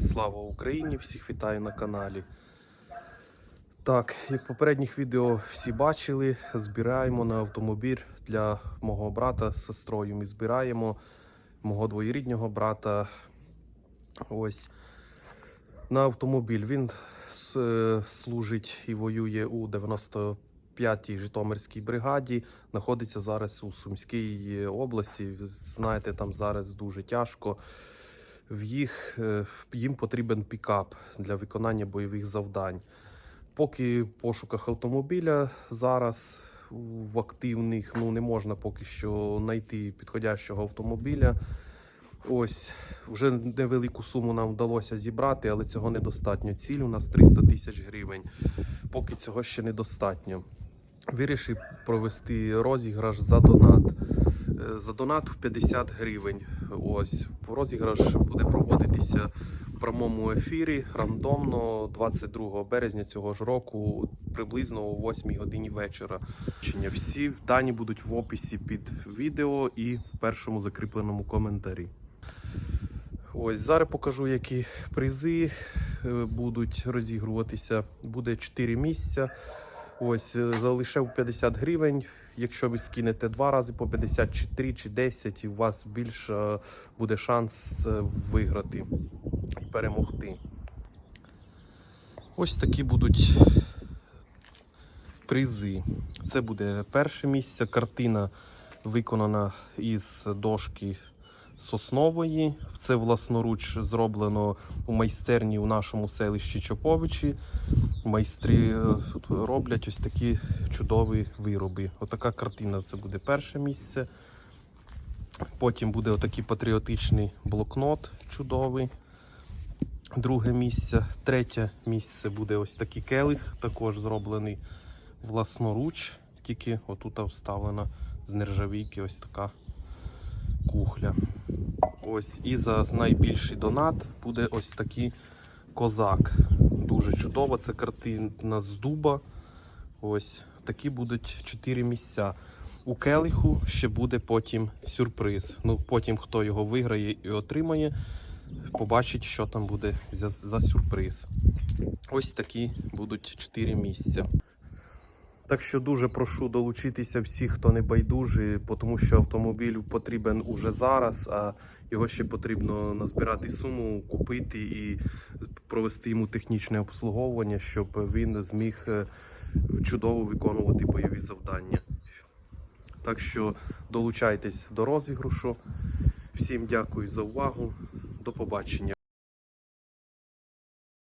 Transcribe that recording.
Слава Україні! Всіх вітаю на каналі. Так, як попередніх відео всі бачили, збираємо на автомобіль для мого брата з сестрою. Ми збираємо мого двоєріднього брата. Ось на автомобіль. Він е, служить і воює у 95-й Житомирській бригаді. Знаходиться зараз у Сумській області. Знаєте, там зараз дуже тяжко. В їх е, їм потрібен пікап для виконання бойових завдань. Поки в пошуках автомобіля зараз в активних ну не можна поки що знайти підходящого автомобіля. Ось вже невелику суму нам вдалося зібрати, але цього недостатньо. Ціль у нас 300 тисяч гривень. Поки цього ще недостатньо. Вирішив провести розіграш за донат. Е, За донат в 50 гривень. Ось розіграш буде проводитися в прямому ефірі рандомно 22 березня цього ж року, приблизно о 8 годині вечора. Всі дані будуть в описі під відео і в першому закріпленому коментарі. Ось зараз покажу, які призи е, будуть розігруватися. Буде 4 місця. Ось е, залишив 50 гривень. Якщо ви скинете два рази по 50 чи 3 чи 10, і у вас більше буде шанс е, виграти і перемогти. Ось такі будуть призи. Це буде перше місце. Картина виконана із дошки соснової. Це власноруч зроблено у майстерні у нашому селищі Чоповичі. Майстри е, роблять ось такі чудові вироби. Отака картина це буде перше місце. Потім буде отакий патріотичний блокнот чудовий. Друге місце. Третє місце буде ось такий келих, також зроблений власноруч. Тільки отут вставлена з нержавійки ось така кухля. Ось і за найбільший донат буде ось такий козак. Дуже чудово. Це картина з дуба. Ось такі будуть чотири місця. У келиху ще буде потім сюрприз. Ну, потім, хто його виграє і отримає, побачить, що там буде за, за сюрприз. Ось такі будуть чотири місця. Так що дуже прошу долучитися всіх, хто не байдужий, тому що автомобіль потрібен уже зараз, а його ще потрібно назбирати суму, купити і провести йому технічне обслуговування, щоб він зміг е, чудово виконувати бойові завдання. Так що долучайтесь до розіграшу. Всім дякую за увагу. До побачення.